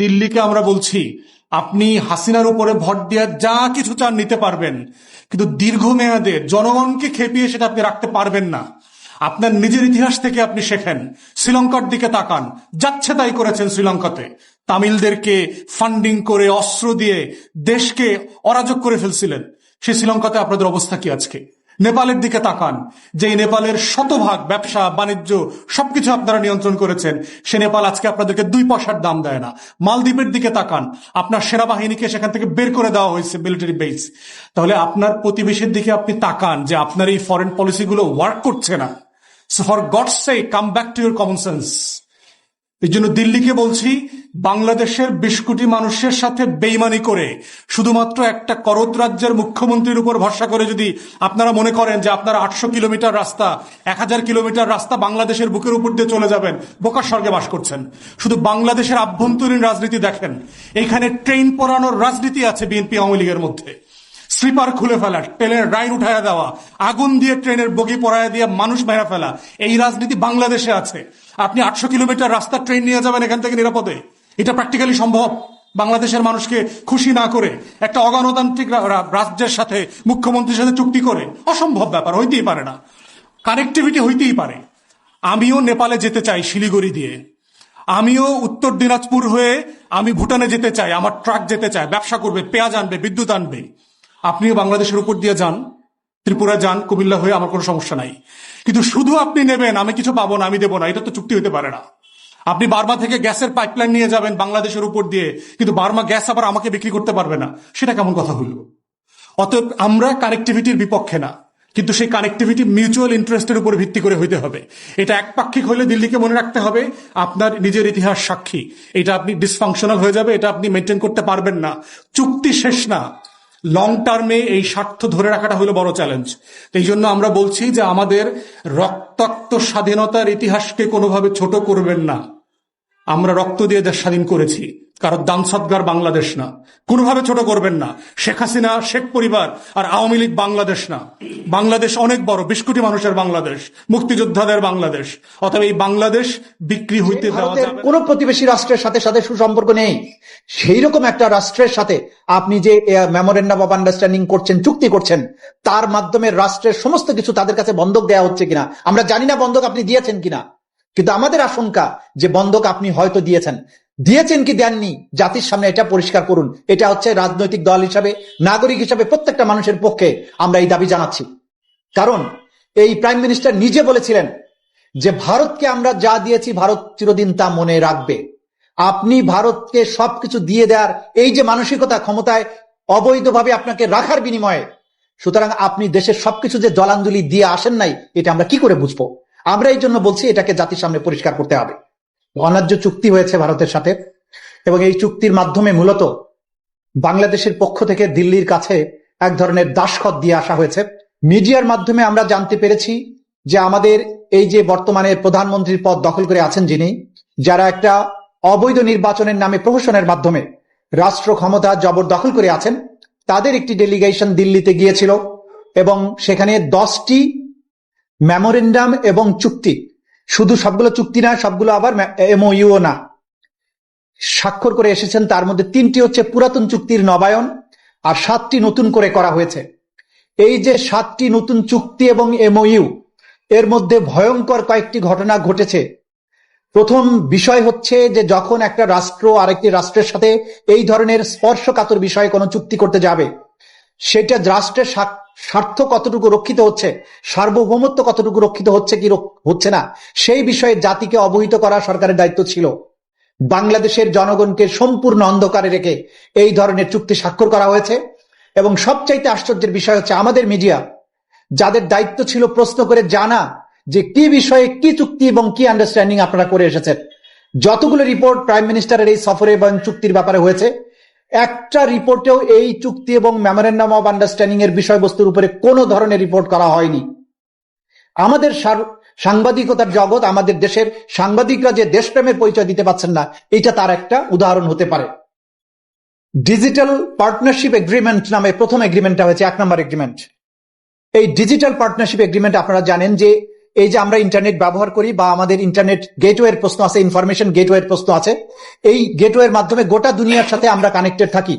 দিল্লিকে আমরা বলছি, আপনি হাসিনার উপরে ভোট দিয়ে যা কিছু চান নিতে পারবেন, কিন্তু দীর্ঘমেয়াদে জনগণকে খেপিয়ে সেটা আপনি রাখতে পারবেন না। আপনার নিজের ইতিহাস থেকে আপনি শেখেন, শ্রীলঙ্কার দিকে তাকান, যাচ্ছে তাই করেছেন শ্রীলঙ্কাতে। তামিলদেরকে ফান্ডিং করে, অস্ত্র দিয়ে দেশকে অরাজক করে ফেলছিলেন। সেই শ্রীলঙ্কাতে আপনাদের অবস্থা কি আজকে? নেপালের দিকে তাকান। যে নেপালের শতভাগ ব্যবসা, বাণিজ্য সবকিছু আপনারা নিয়ন্ত্রণ করেছেন, সে নেপাল আজকে আপনাদেরকে দুই পয়সার দাম দেয় না। মালদ্বীপের দিকে তাকান। আপনার সেনাবাহিনীকে সেখান থেকে বের করে দেওয়া হয়েছে মিলিটারি বেস তাহলে আপনার প্রতিবেশীর দিকে আপনি তাকান যে আপনার এই ফরেন পলিসিগুলো ওয়ার্ক করছে না। So for God's sake come back to your common sense এই জন্য দিল্লিকে বলছি, বাংলাদেশের বিশ কোটি মানুষের সাথে বেইমানি করে, শুধুমাত্র একটা করত রাজ্যের মুখ্যমন্ত্রীর উপর ভরসা করে যদি আপনারা মনে করেন যে আপনারা আটশো কিলোমিটার রাস্তা, এক হাজার কিলোমিটার রাস্তা বাংলাদেশের বুকের উপর দিয়ে চলে যাবেন, বোকার স্বর্গে বাস করছেন। শুধু বাংলাদেশের আভ্যন্তরীণ রাজনীতি দেখেন এখানে ট্রেন পরানোর রাজনীতি আছে বিএনপি আওয়ামী লীগের মধ্যে। স্লিপার খুলে ফেলা, ট্রেনের রাইন উঠাইয়া দেওয়া, আগুন দিয়ে ট্রেনের বগি পড়াইয়া দিয়ে মানুষ মেরা ফেলা, এই রাজনীতি বাংলাদেশে আছে। আপনি আটশো কিলোমিটার রাস্তার ট্রেন নিয়ে যাবেন এখান থেকে নিরাপদে। এটা প্র্যাকটিক্যালি সম্ভব। বাংলাদেশের মানুষকে খুশি না করে একটা অগণতান্ত্রিক রাজ্যের সাথে, মুখ্যমন্ত্রীর সাথে চুক্তি করে, অসম্ভব ব্যাপার, হইতেই পারে না। কানেক্টিভিটি হইতেই পারে। আমিও নেপালে যেতে চাই শিলিগুড়ি দিয়ে। আমিও উত্তর দিনাজপুর হয়ে আমি ভুটানে যেতে চাই, আমার ট্রাক যেতে চাই ব্যবসা করবে, পেঁয়াজ আনবে, বিদ্যুৎ আনবে। আপনিও বাংলাদেশের উপর দিয়ে যান। ত্রিপুরা যান, কুমিল্লা হয়ে আমার কোনো সমস্যা নাই। কিন্তু শুধু আপনি নেবেন, আমি কিছু পাবো না, আমি দেবো না, এটা তো চুক্তি হতে পারে না। আপনি বার্মা থেকে গ্যাসের পাইপলাইন নিয়ে যাবেন বাংলাদেশের উপর দিয়ে, কিন্তু বার্মা গ্যাস আবার আমাকে বিক্রি করতে পারবে না। সেটা কেমন কথা হলো অতএব আমরা কানেক্টিভিটির বিপক্ষে না, কিন্তু সেই কানেক্টিভিটি মিউচুয়াল ইন্টারেস্টের উপর ভিত্তি করে হইতে হবে। এটা একপাক্ষিক হলে দিল্লিকে মনে রাখতে হবে, আপনার নিজের ইতিহাস সাক্ষী। এটা আপনি ডিসফাংশনাল হয়ে যাবে, এটা আপনি মেনটেন করতে পারবেন না। চুক্তি শেষ না। লং টার্মে এই স্বার্থ ধরে রাখাটা হলো বড় চ্যালেঞ্জ এই জন্য আমরা বলছি যে আমাদের রক্তাক্ত স্বাধীনতার ইতিহাসকে কোনোভাবে ছোট করবেন না। আমরা রক্ত দিয়ে দেশ স্বাধীন করেছি। কারও দান সৎগার বাংলাদেশ না। কোনোভাবে ছোট করবেন না। শেখ হাসিনা শেখ পরিবার আর আওয়ামী লীগ বাংলাদেশ না। বাংলাদেশ অনেক বড় বিশ কোটি মানুষের বাংলাদেশ মুক্তিযোদ্ধাদের বাংলাদেশ। অথবা এই বাংলাদেশ বিক্রি হইতে দেওয়া যাবে না। কোন প্রতিবেশী রাষ্ট্রের সাথে সাথে সুসম্পর্ক নেই। সেই রকম একটা রাষ্ট্রের সাথে আপনি যে মেমোরেন্ডাম অফ আন্ডারস্ট্যান্ডিং করছেন চুক্তি করছেন তার মাধ্যমে রাষ্ট্রের সমস্ত কিছু তাদের কাছে বন্ধক দেওয়া হচ্ছে কিনা? আমরা জানি না বন্ধক আপনি দিয়েছেন কিনা। কিন্তু আমাদের আশঙ্কা যে বন্ধক আপনি হয়তো দিয়েছেন। দিয়েছেন কি দেননি? জাতির সামনে এটা পরিষ্কার করুন। এটা হচ্ছে রাজনৈতিক দল হিসাবে, নাগরিক হিসাবে প্রত্যেকটা মানুষের পক্ষে আমরা এই দাবি জানাচ্ছি। কারণ এই প্রাইম মিনিস্টার নিজে বলেছিলেন যে ভারতকে আমরা যা দিয়েছি, ভারত চিরদিন তা মনে রাখবে। আপনি ভারতকে সবকিছু দিয়ে দেওয়ার এই যে মানসিকতা ক্ষমতায় অবৈধভাবে আপনাকে রাখার বিনিময়ে, সুতরাং আপনি দেশের সবকিছু যে জলাঞ্জলি দিয়ে আসেন নাই, এটা আমরা কি করে বুঝব? আমরা এই জন্য বলছি এটাকে জাতির সামনে পরিষ্কার করতে হবে। অন্যায্য চুক্তি হয়েছে ভারতের সাথে এবং এই চুক্তির মাধ্যমে মূলত বাংলাদেশের পক্ষ থেকে দিল্লির কাছে এক ধরনের দাসখত দিয়ে আসা হয়েছে। মিডিয়ার মাধ্যমে আমরা জানতে পেরেছি যে আমাদের এই যে বর্তমানে প্রধানমন্ত্রীর পদ দখল করে আছেন যিনি, যারা একটা অবৈধ নির্বাচনের নামে প্রহসনের মাধ্যমে রাষ্ট্র ক্ষমতা জবরদখল করে আছেন, তাদের একটি ডেলিগেশন দিল্লিতে গিয়েছিল এবং সেখানে দশটি মেমোরেন্ডাম এবং চুক্তি। শুধু সবগুলো চুক্তি না, সবগুলো আবার এমওইউ না। স্বাক্ষর করে এসেছেন, তার মধ্যে তিনটি হচ্ছে পুরাতন চুক্তির নবায়ন আর সাতটি নতুন করে করা হয়েছে। এই যে সাতটি নতুন চুক্তি এবং এমওইউ এর মধ্যে ভয়ঙ্কর কয়েকটি ঘটনা ঘটেছে। প্রথম বিষয় হচ্ছে যে যখন একটা রাষ্ট্র আরেকটি রাষ্ট্রের সাথে এই ধরনের স্পর্শকাতর বিষয়ে কোনো চুক্তি করতে যাবে সেটা রাষ্ট্রের স্বার্থ কতটুকু রক্ষিত হচ্ছে, সার্বভৌমত্ব কতটুকু রক্ষিত হচ্ছে কি হচ্ছে না, সেই বিষয়ে জাতিকে অবহিত করা সরকারের দায়িত্ব ছিল। বাংলাদেশের জনগণকে সম্পূর্ণ অন্ধকারে রেখে এই ধরনের চুক্তি স্বাক্ষর করা হয়েছে। এবং সবচাইতে আশ্চর্যের বিষয় হচ্ছে আমাদের মিডিয়া, যাদের দায়িত্ব ছিল প্রশ্ন করে জানা যে কি বিষয়ে কি চুক্তি এবং কি আন্ডারস্ট্যান্ডিং আপনারা করে এসেছেন। যতগুলো রিপোর্ট প্রাইম মিনিস্টারের এই সফরে এবং চুক্তির ব্যাপারে হয়েছে একটা রিপোর্টেও এই চুক্তি এবং মেমোরেন্ডাম অফ আন্ডারস্ট্যান্ডিং এর বিষয়বস্তুর উপরে কোনো ধরনের রিপোর্ট করা হয়নি। আমাদের সাংবাদিকতার জগৎ, আমাদের দেশের সাংবাদিকরা যে দেশপ্রেমের পরিচয় দিতে পারছেন না, এটা তার একটা উদাহরণ হতে পারে। ডিজিটাল পার্টনারশিপ এগ্রিমেন্ট নামে প্রথম এগ্রিমেন্টটা হয়েছে, এক নম্বর এগ্রিমেন্ট। এই ডিজিটাল পার্টনারশিপ এগ্রিমেন্ট আপনারা জানেন যে এই যে আমরা ইন্টারনেট ব্যবহার করি বা আমাদের ইন্টারনেট গেটওয়ের প্রশ্ন আছে, ইনফরমেশন গেটওয়ের প্রশ্ন আছে, এই গেটওয়ের মাধ্যমে গোটা দুনিয়ার সাথে আমরা কানেক্টেড থাকি।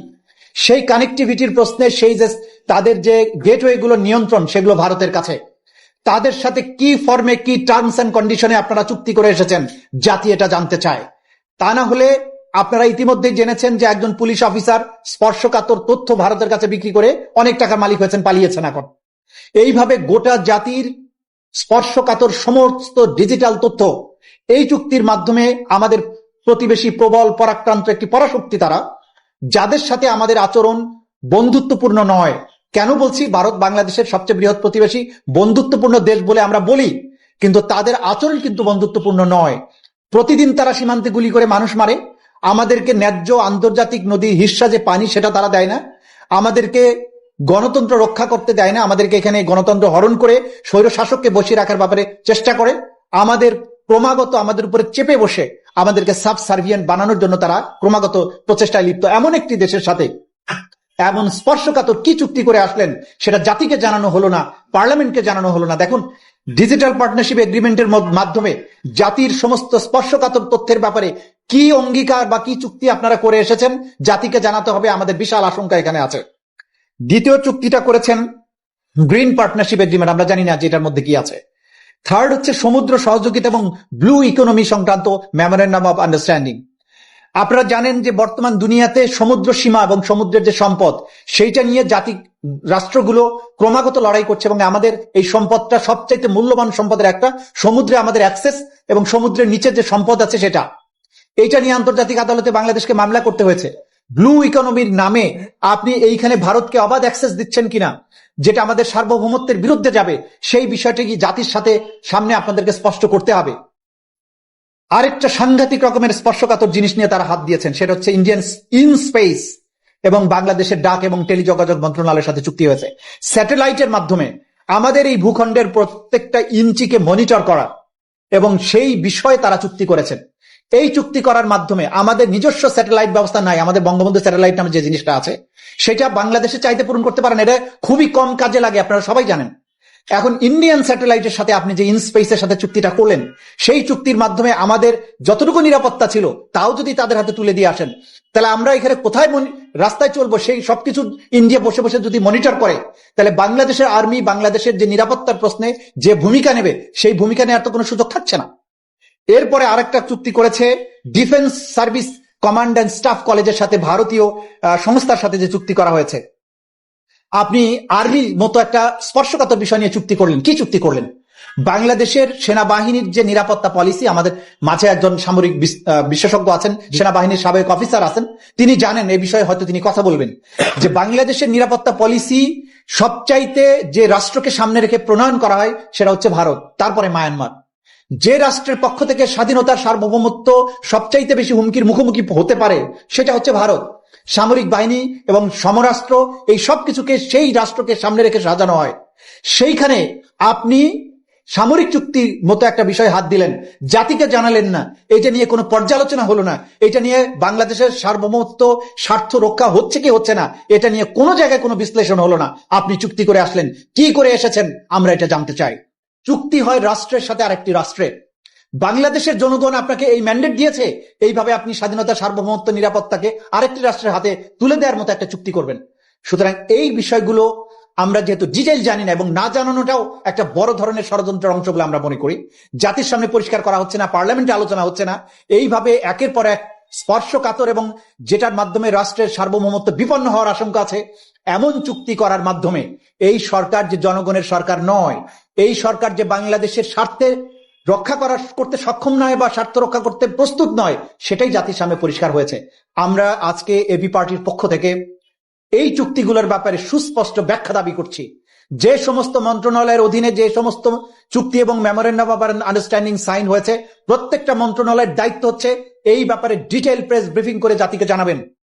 সেই কানেক্টিভিটির প্রশ্নে সেই যে তাদের যে গেটওয়ে গুলো নিয়ন্ত্রণ, সেগুলো ভারতের কাছে। তাদের সাথে কি ফর্মে কি টার্মস এন্ড কন্ডিশনে আপনারা চুক্তি করে এসেছেন, জাতি এটা জানতে চায়। তা না হলে আপনারা ইতিমধ্যে জেনেছেন যে একজন পুলিশ অফিসার স্পর্শকাতর তথ্য ভারতের কাছে বিক্রি করে অনেক টাকার মালিক হয়েছেন, পালিয়েছেন এখন। এইভাবে গোটা জাতির স্পর্শকাতর সমস্ত ডিজিটাল তথ্য এই চুক্তির মাধ্যমে আমাদের প্রতিবেশী প্রবল পরাক্রান্ত একটি পরাশক্তি তারা, যাদের সাথে আমাদের আচরণ বন্ধুত্বপূর্ণ নয়। কেন বলছি? ভারত বাংলাদেশের সবচেয়ে বৃহৎ প্রতিবেশী, বন্ধুত্বপূর্ণ দেশ বলে আমরা বলি, কিন্তু তাদের আচরণ কিন্তু বন্ধুত্বপূর্ণ নয়। প্রতিদিন তারা সীমান্তে গুলি করে মানুষ মারে। আমাদেরকে ন্যায্য আন্তর্জাতিক নদী হিস্সা যে পানি, সেটা তারা দেয় না। আমাদেরকে গণতন্ত্র রক্ষা করতে দেয় না, আমাদেরকে এখানে গণতন্ত্র হরণ করে স্বৈর শাসককে বসিয়ে রাখার ব্যাপারে চেষ্টা করে। আমাদের ক্রমাগত আমাদের উপরে চেপে বসে আমাদেরকে সাব সার্ভিয়েন্ট বানানোর জন্য তারা ক্রমাগত প্রচেষ্টায় লিপ্ত। এমন একটি দেশের সাথে এমন স্পর্শকাতর কি চুক্তি করে আসলেন, সেটা জাতিকে জানানো হলো না, পার্লামেন্টকে জানানো হলো না। দেখুন, ডিজিটাল পার্টনারশিপ এগ্রিমেন্টের মাধ্যমে জাতির সমস্ত স্পর্শকাতর তথ্যের ব্যাপারে কি অঙ্গীকার বা কি চুক্তি আপনারা করে এসেছেন, জাতিকে জানাতে হবে, আমাদের বিশাল আশঙ্কা এখানে আছে। দ্বিতীয় চুক্তিটা করেছেন গ্রিন পার্টনারশিপ এগ্রিমেন্ট আমরা জানি না যে এটার মধ্যে কি আছে। থার্ড হচ্ছে সমুদ্র সহযোগিতা এবং ব্লু ইকোনমি সংক্রান্ত মেমোরেন্ডাম অফ আন্ডারস্ট্যান্ডিং আপনারা জানেন যে বর্তমান দুনিয়াতে সমুদ্র সীমা এবং সমুদ্রের যে সম্পদ, সেইটা নিয়ে জাতি, রাষ্ট্রগুলো ক্রমাগত লড়াই করছে এবং আমাদের এই সম্পদটা সবচাইতে মূল্যবান সম্পদের একটা, সমুদ্রে আমাদের অ্যাক্সেস এবং সমুদ্রের নিচে যে সম্পদ আছে সেটা। এইটা নিয়ে আন্তর্জাতিক আদালতে বাংলাদেশকে মামলা করতে হয়েছে। ব্লু ইকোনমির নামে আপনি এইখানে ভারতকে অবাধ অ্যাক্সেস দিচ্ছেন কিনা, যেটা আমাদের সার্বভৌমত্বের বিরুদ্ধে যাবে, সেই বিষয়টি কি জাতির সাথে সামনে আপনাদেরকে স্পষ্ট করতে হবে? আরেকটা সাংঘাতিক রকমের স্পর্শকাতর জিনিস নিয়ে তারা হাত দিয়েছেন, সেটা হচ্ছে ইন্ডিয়ান ইন স্পেস এবং বাংলাদেশের ডাক এবং টেলিযোগাযোগ মন্ত্রণালয়ের সাথে চুক্তি হয়েছে। স্যাটেলাইটের মাধ্যমে আমাদের এই ভূখণ্ডের প্রত্যেকটা ইঞ্চিকে মনিটর করা এবং সেই বিষয়ে তারা চুক্তি করেছেন। এই চুক্তি করার মাধ্যমে আমাদের নিজস্ব স্যাটেলাইট ব্যবস্থা নাই, আমাদের বঙ্গবন্ধু স্যাটেলাইট নামে যে জিনিসটা আছে, সেটা বাংলাদেশে চাইতে পূরণ করতে পারেন। এটা খুবই কম কাজে লাগে, আপনারা সবাই জানেন। এখন ইন্ডিয়ান স্যাটেলাইটের সাথে আপনি যে ইনস্পেসের সাথে চুক্তিটা করলেন, সেই চুক্তির মাধ্যমে আমাদের যতটুকু নিরাপত্তা ছিল, তাও যদি তাদের হাতে তুলে দিয়ে আসেন, তাহলে আমরা এখানে কোথায় রাস্তায় চলবো, সেই সবকিছু ইন্ডিয়া বসে বসে যদি মনিটর করে, তাহলে বাংলাদেশের আর্মি, বাংলাদেশের যে নিরাপত্তার প্রশ্নে যে ভূমিকা নেবে, সেই ভূমিকা নেওয়ার তো কোনো সুযোগ থাকছে না। এরপরে আরেকটা চুক্তি করেছে defence service command and staff কলেজের সাথে ভারতীয় সংস্থার সাথে যে চুক্তি করা হয়েছে। আপনি আর্মির মতো একটা স্পর্শকাতর বিষয় নিয়ে চুক্তি করলেন। কি চুক্তি করলেন? বাংলাদেশের সেনাবাহিনীর যে নিরাপত্তা পলিসি, আমাদের মাঝে একজন সামরিক বিশেষজ্ঞ আছেন, সেনাবাহিনীর সাবেক অফিসার আছেন, তিনি জানেন এই বিষয়ে হয়তো তিনি কথা বলবেন। যে বাংলাদেশের নিরাপত্তা পলিসি সবচাইতে যে রাষ্ট্রকে সামনে রেখে প্রণয়ন করা হয়, সেটা হচ্ছে ভারত, তারপরে মায়ানমার। যে রাষ্ট্রের পক্ষ থেকে স্বাধীনতার সার্বভৌমত্ব সবচাইতে বেশি হুমকির মুখোমুখি হতে পারে, সেটা হচ্ছে ভারত। সামরিক বাহিনী এবং সমরাষ্ট্র এই সব কিছুকে সেই রাষ্ট্রকে সামনে রেখে সাজানো হয়। সেইখানে আপনি সামরিক চুক্তির মতো একটা বিষয় হাত দিলেন। জাতিকে জানালেন না। এটা নিয়ে কোনো পর্যালোচনা হলো না। এটা নিয়ে বাংলাদেশের সার্বভৌমত্ব স্বার্থ রক্ষা হচ্ছে কি হচ্ছে না, এটা নিয়ে কোনো জায়গায় কোনো বিশ্লেষণ হলো না। আপনি চুক্তি করে আসলেন। কি করে এসেছেন, আমরা এটা জানতে চাই। চুক্তি হয় রাষ্ট্রের সাথে আরেকটি রাষ্ট্রের বাংলাদেশের জনগণ আপনাকে এই ম্যান্ডেট দিয়েছে, এইভাবে আপনি স্বাধীনতা, সার্বভৌমত্ব, নিরাপত্তাকে আরেকটি রাষ্ট্রের হাতে তুলে দেওয়ার মতো একটা চুক্তি করবেন। সুতরাং এই বিষয়গুলো আমরা যেহেতু ডিটেল জানি না এবং না জানানোটাও একটা বড় ধরনের ষড়যন্ত্রের অংশ বলে আমরা মনে করি। জাতির সামনে পরিষ্কার করা হচ্ছে না, পার্লামেন্টে আলোচনা হচ্ছে না। এইভাবে একের পর এক স্পর্শকাতর এবং যেটার মাধ্যমে রাষ্ট্রের সার্বভৌমত্ব বিপন্ন হওয়ার আশঙ্কা আছে, এমন চুক্তি করার মাধ্যমে এই সরকার যে জনগণের সরকার নয় এই সরকার যে বাংলাদেশের স্বার্থে রক্ষা করা করতে সক্ষম নয় বা স্বার্থ রক্ষা করতে প্রস্তুত নয়, সেটাই জাতির সামনে পরিষ্কার হয়েছে। আমরা আজকে এবি পার্টির পক্ষ থেকে এই চুক্তিগুলোর ব্যাপারে সুস্পষ্ট ব্যাখ্যা দাবি করছি। যে সমস্ত মন্ত্রণালয়ের অধীনে যে সমস্ত চুক্তি এবং মেমোরেন্ডাম অফ আন্ডারস্ট্যান্ডিং সাইন হয়েছে, প্রত্যেকটা মন্ত্রণালয়ের দায়িত্ব হচ্ছে এই ব্যাপারে ডিটেল প্রেস ব্রিফিং করে জাতিকে জানাবেন।